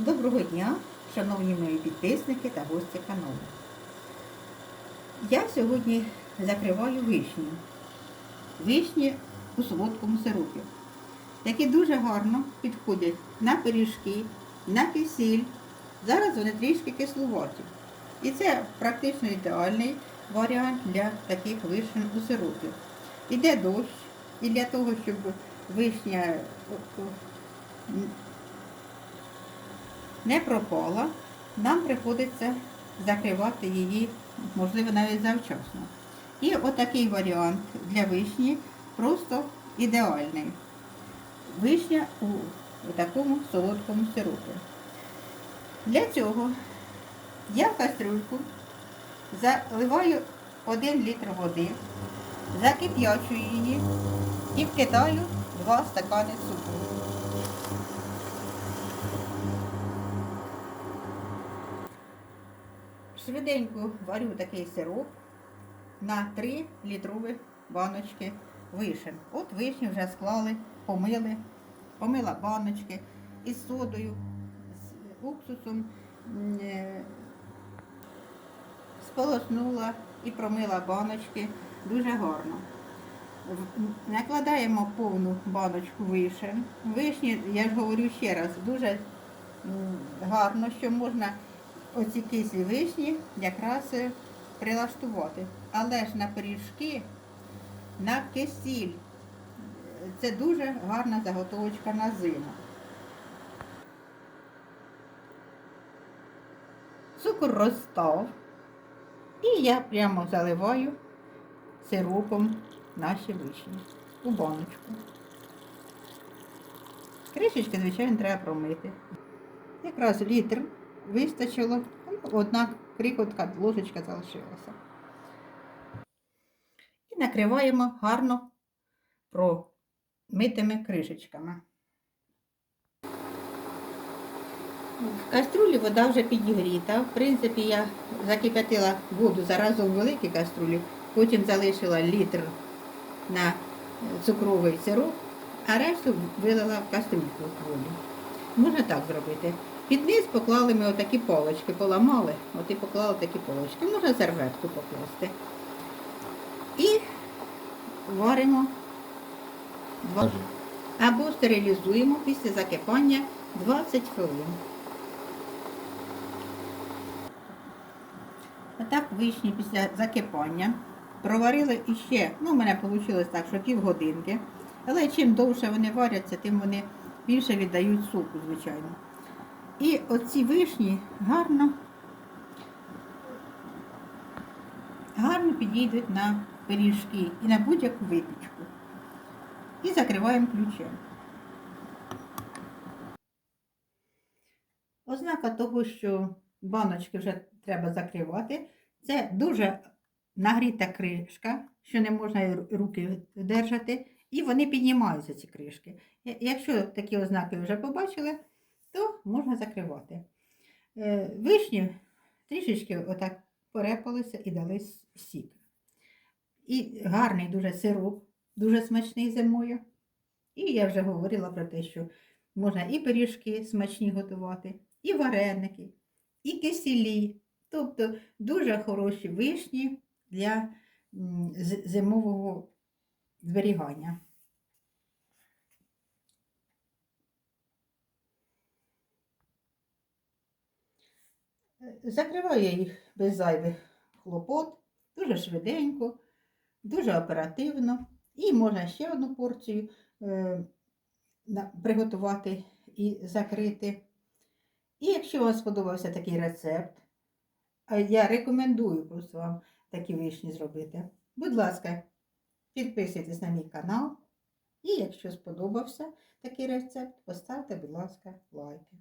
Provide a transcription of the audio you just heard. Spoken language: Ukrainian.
Доброго дня, шановні мої підписники та гості каналу. Я сьогодні закриваю вишні. Вишні у солодкому сиропі, які дуже гарно підходять на пиріжки, на кисіль. Зараз вони трішки кислуваті. І це практично ідеальний варіант для таких вишень у сиропі. Іде дощ, і для того, щоб вишня не пропала, нам приходиться закривати її, можливо, навіть завчасно. І отакий варіант для вишні просто ідеальний. Вишня у такому солодкому сиропі. Для цього я в кастрюльку заливаю 1 літр води, закип'ячую її і вкидаю 2 стакани цукру. Швиденько варю такий сироп на 3 літрові баночки вишень. От вишні вже склали, помили, помила баночки із содою, з уксусом, е, сполоснула і промила баночки дуже гарно. Накладаємо повну баночку вишень. Вишні, я ж говорю ще раз, дуже гарно, що можна оці кислі вишні якраз е, прилаштувати. Але ж на пиріжки, на кисіль. Це дуже гарна заготовочка на зиму. Цукор розстав. І я прямо заливаю сиропом наші вишні у баночку. Кришечки, звичайно, треба промити. Якраз літр вистачило, ну, одна крикотка, ложечка залишилася. І накриваємо гарно промитими кришечками. В каструлі вода вже підігріта. В принципі, я закип'ятила воду заразом в великій каструлі, потім залишила літр на е, цукровий сироп, а решту вилила в кастрюльку воду. Можна так зробити. Під низ поклали ми отакі полочки, поламали, от і поклали такі полочки. Можна серветку покласти. І варимо два. Або стерилізуємо після закипання 20 хвилин. Отак вишні після закипання проварили іще, ну, у мене вийшло так, що півгодинки. Але чим довше вони варяться, тим вони більше віддають соку, звичайно. І оці вишні гарно, гарно підійдуть на пиріжки і на будь-яку випічку. І закриваємо ключем. Ознака того, що баночки вже треба закривати, це дуже нагріта кришка, що не можна руки держати, і вони піднімаються, ці кришки. Якщо такі ознаки вже побачили, то можна закривати. Е, Вишні трішечки отак порепалися і дали сік. І гарний дуже сироп, дуже смачний зимою. І я вже говорила про те, що можна і пиріжки смачні готувати, і вареники, і кисілі. Тобто дуже хороші вишні для зимового зберігання. Закриваю я їх без зайвих хлопот, дуже швиденько, дуже оперативно. І можна ще одну порцію е, приготувати і закрити. І якщо вам сподобався такий рецепт, а я рекомендую просто вам такі вишні зробити. Будь ласка, підписуйтесь на мій канал. І якщо сподобався такий рецепт, поставте, будь ласка, лайки.